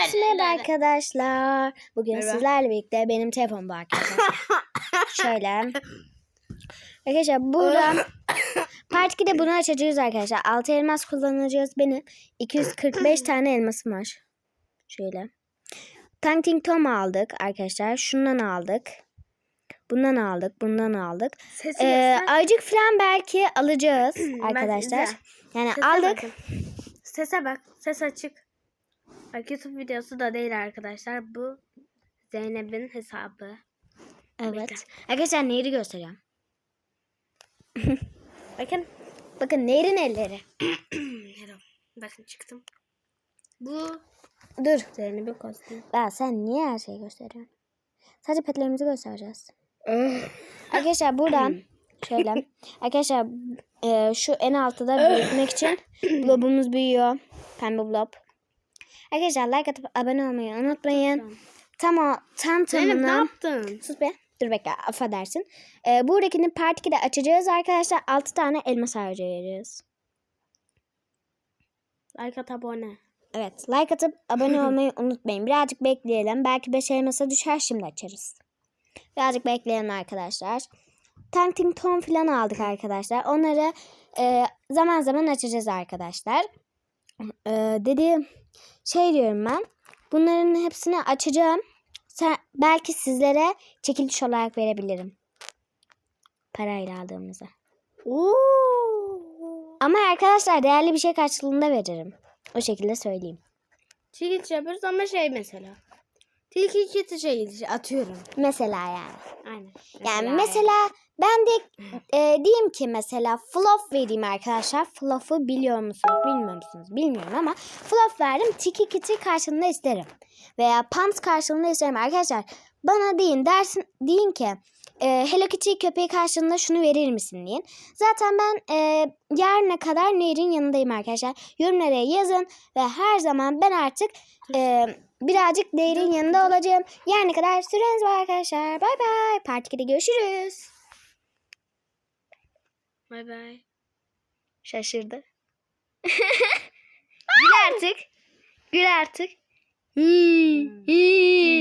Herkese merhaba arkadaşlar. Bugün Merhaba. sizlerle birlikte benim telefonum bu arkadaşlar. Şöyle. Arkadaşlar burada part 2'de bunu açacağız arkadaşlar. 6 elmas kullanacağız benim. 245 tane elmasım var. Şöyle. Tanking Tom aldık arkadaşlar. Şundan aldık. Bundan aldık. Bundan aldık. Sesi Ee, aycık falan belki alacağız arkadaşlar. Yani Sese aldık. bakın. Sese bak. Ses açık. YouTube videosu da değil arkadaşlar. Bu Zeynep'in hesabı. Evet. Bekle. Arkadaşlar nehri göstereceğim. Bakın. Bakın nehrin elleri. Bakın çıktım. Bu Dur. Zeynep'in kostümü. Ya sen niye her şeyi gösteriyorsun? Sadece petlerimizi göstereceğiz. Arkadaşlar buradan şöyle. Arkadaşlar e, şu en altıda büyütmek için blobumuz büyüyor. Pembe blob. Arkadaşlar like atıp abone olmayı unutmayın. Tam o tam Zeynep ne tamına. yaptın? Sus be. Dur bekle affedersin. E, buradakini part 2'de açacağız arkadaşlar. 6 tane elmas harcayacağız. Like at abone. Evet like atıp abone olmayı unutmayın. Birazcık bekleyelim. Belki 5 elmasa düşer şimdi açarız. Birazcık bekleyelim arkadaşlar. Tanking Tom falan aldık arkadaşlar. Onları e, zaman zaman açacağız arkadaşlar. E, dediğim şey diyorum ben. Bunların hepsini açacağım. Sen, belki sizlere çekiliş olarak verebilirim. Parayla aldığımızı. Oo. Ama arkadaşlar değerli bir şey karşılığında veririm. O şekilde söyleyeyim. Çekiç yapıyoruz ama şey mesela. Tilki kiti şey atıyorum. Mesela yani. Aynen. Yani mesela ben de e, diyeyim ki mesela fluff vereyim arkadaşlar. Fluff'ı biliyor musunuz bilmiyor musunuz bilmiyorum ama fluff verdim tiki kiti karşılığında isterim. Veya pants karşılığında isterim arkadaşlar. Bana deyin dersin deyin ki e, Hello Kitty köpeği karşılığında şunu verir misin deyin. Zaten ben e, yarına kadar Nehir'in yanındayım arkadaşlar. Yorumlara yazın ve her zaman ben artık e, birazcık Nehir'in yanında olacağım. Yarına kadar süreniz var arkadaşlar. Bay bay. Part 2'de görüşürüz. Bay bay. Şaşırdı. Gül artık. Gül artık. Hii, hii.